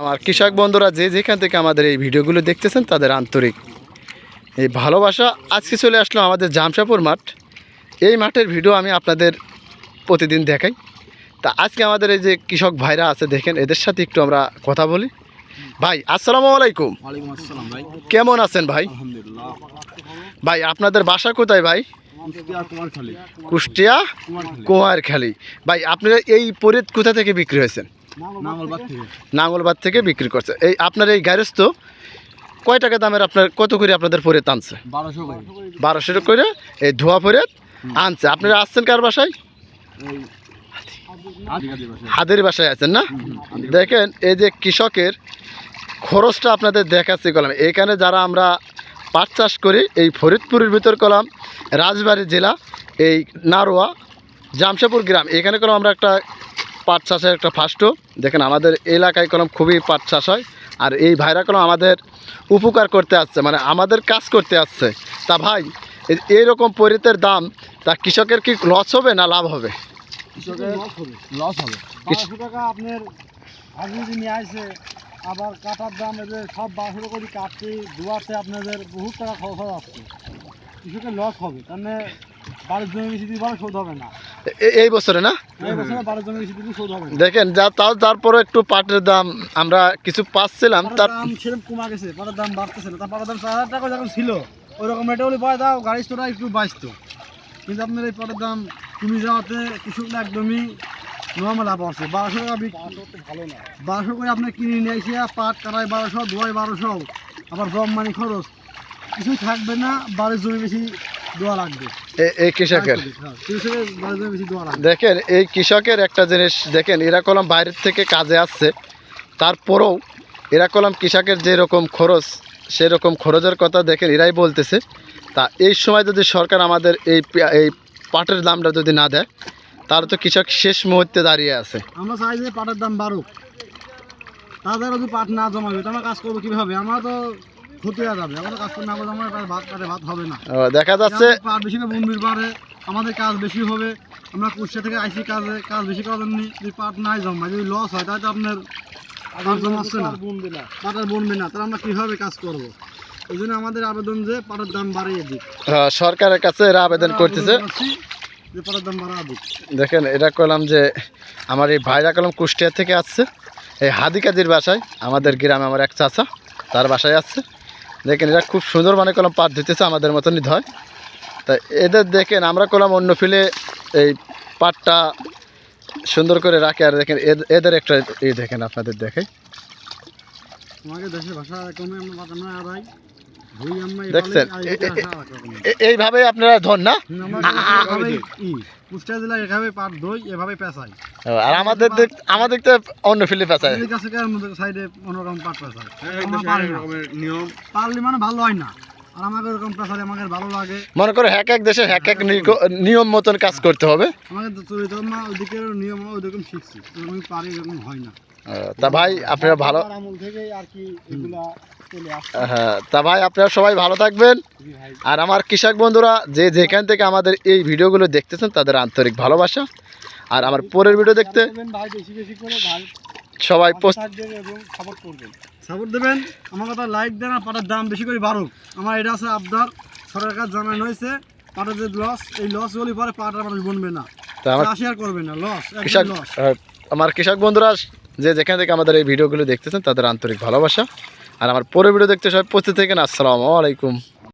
আমার কৃষক বন্ধুরা যে যেখান থেকে আমাদের এই ভিডিওগুলো দেখতেছেন তাদের আন্তরিক এই ভালোবাসা। আজকে চলে আসলো আমাদের জামশাপুর মাঠ। এই মাঠের ভিডিও আমি আপনাদের প্রতিদিন দেখাই। তা আজকে আমাদের এই যে কৃষক ভাইরা আছে দেখেন এদের সাথে একটু আমরা কথা বলি। ভাই আসসালামু আলাইকুম। কেমন আছেন ভাই? ভাই আপনাদের বাসা কোথায় ভাই? কুষ্টিয়া কুমারখালী ভাই আপনারা এই পরিত কোথা থেকে বিক্রি হয়েছেন? নাঙ্গলবাদ থেকে? থেকে। বিক্রি করছে। এই আপনার এই গ্যারেজ তো কয় টাকা দামের আপনার কত করে আপনাদের পরে আনছে? বারোশো করে। এই ধোয়া পরে আনছে। আপনারা আসছেন কার বাসায়? হাদের বাসায় আছেন না? দেখেন এই যে কৃষকের খরচটা আপনাদের দেখাচ্ছি কলাম। এখানে যারা আমরা পাট চাষ করি এই ফরিদপুরের ভিতর কলাম রাজবাড়ী জেলা এই নারোয়া জামশাপুর গ্রাম। এখানে কলম আমরা একটা পাট চাষের একটা ফার্স্টও দেখেন আমাদের এলাকায় কলম খুবই পাট চাষ হয়। আর এই ভাইরা কলম আমাদের উপকার করতে আসছে মানে আমাদের কাজ করতে আসছে। তা ভাই এই- এইরকম পরিতের দাম তা কৃষকের কি লস হবে না লাভ হবে? কৃষকের লস হবে। বারোশো টাকা আপনার আগে নিয়ে আসে আবার কাটার দাম এদের সব বারোশো করে কাটতে ধোয়াতে আপনাদের বহুত টাকা খরচ যাচ্ছে কৃষকের লস হবে কারণ বারো জমি বেশি শোধ হবে না। এ- এই বছরে না? এই বছরে বারো জমি বেশি দিলে শোধ হবে না। দেখেন যা তাও তারপরে একটু পাটের দাম আমরা কিছু পাচ্ছিলাম তার দাম সেরকম কমা গেছে পাটের দাম বাড়তেছে না। তার পাটের দাম চার হাজার টাকা যখন ছিল ওই রকম রেটে পায় দাও গাড়ি স্টোরা একটু বাঁচতো। কিন্তু আপনার এই পাটের দাম কমে যাওয়াতে কৃষকরা একদমই নর্মাল লাভ আছে। বারোশো টাকা ভালো না। বারোশো করে আপনি কিনে নিয়ে এসে পাট কাটায় বারোশো বারোশো আবার গম মানে খরচ। কিছু থাকবে না বারো জমি বেশি এই কৃষকের? হ্যাঁ, দেখেন এই কৃষকের একটা জিনিস দেখেন এরা কলম বাইরের থেকে কাজে আসছে তারপরেও এরা কলম কৃষকের যেরকম খরচ সেরকম খরচের কথা দেখেন এরাই বলতেছে। তা এই সময় যদি সরকার আমাদের এই এই পাটের দামটা যদি না দেয় তাহলে তো কৃষক শেষ মুহূর্তে দাঁড়িয়ে আছে। আমরা চাই যে পাটের দাম বাড়ুক। তাদের যদি পাট না জমাবে তো আমরা কাজ করব কীভাবে? আমরা তো ক্ষতি হয়ে যাবে আমরা তো কাজ করে না করলে আমার ভাত কাটে ভাত হবে না। দেখা যাচ্ছে। আমাদের পাট বেশি করে বনবির পারে আমাদের কাজ বেশি হবে। আমরা কুষ্টিয়া থেকে আইসি কাজে কাজ বেশি করার জন্য যদি পাট নাই জমা যদি লস হয় তাহলে তো আপনার পাট জমাচ্ছে না। পাট আর বনবে না। তাহলে আমরা কীভাবে কাজ করব? এই জন্য আমাদের আবেদন যে পাটের দাম বাড়িয়ে দিক। সরকারের কাছে এরা আবেদন করতেছে। যে পাটের দাম বাড়া দিক। দেখেন এটা করলাম যে আমার এই ভাইরা কলম কুষ্টিয়া থেকে আসছে। এই হাদি কাজির বাসায় আমাদের গ্রামে আমার এক চাচা তার বাসায় আসছে। দেখেন এরা খুব সুন্দর মানে কলম পাট দিতেছে আমাদের মতনই ধয় তা এদের দেখেন আমরা কলম অন্য ফিলে এই পাটটা সুন্দর করে রাখে আর দেখেন এদ- এদের একটা এই দেখেন আপনাদের দেখে। দেখছেন? এ- এইভাবে আপনারা ধন না? ই, কুষ্টিয়া জেলায় এভাবে পাট দই এভাবে পেঁচাই। আর আমাদের দিক আমাদের তো অন্য ফিলে পেঁচাই কাছে কি সাইডে অন্যরকম পাট পেঁচাই নিয়ম। পারলি মানে ভালো হয় না। আর আমাকে ওরকম পেঁচালে আমাকে ভালো লাগে। মনে করো এক এক দেশে এক এক নিয়ম মতন কাজ করতে হবে। আমাকে তো চলিত না নিয়ম ওইরকম শিখছি আমি পারি এরকম হয় না। তা ভাই আপনারা ভালো আসছে। হ্যাঁ তা ভাই আপনারা সবাই ভালো থাকবেন। আর আমার কৃষক বন্ধুরা যে যেখান থেকে আমাদের এই ভিডিওগুলো দেখতেছেন তাদের আন্তরিক ভালোবাসা। আর আমার পরের ভিডিও দেখতে ভাই বেশি বেশি করে ভাই। সবাই পোস্ট এবং সাপোর্ট করবেন। সাপোর্ট দেবেন? আমার কথা লাইক দেন আর পাটার দাম বেশি করে বাড়ুক। আমার এটা আছে আবদার। সরকার কাছে জানানো হয়েছে পাটের যে লস এই লস গুলি পরে পাটার মানুষ বনবে না। আমার চাষি আর করবে না লস কৃষক লস আমার কৃষক বন্ধুরা যে যেখান থেকে আমাদের এই ভিডিওগুলো দেখতেছেন তাদের আন্তরিক ভালোবাসা। আর আমার পরের ভিডিও দেখতে সবাই প্রস্তুত থাকেন। আসসালামু আলাইকুম।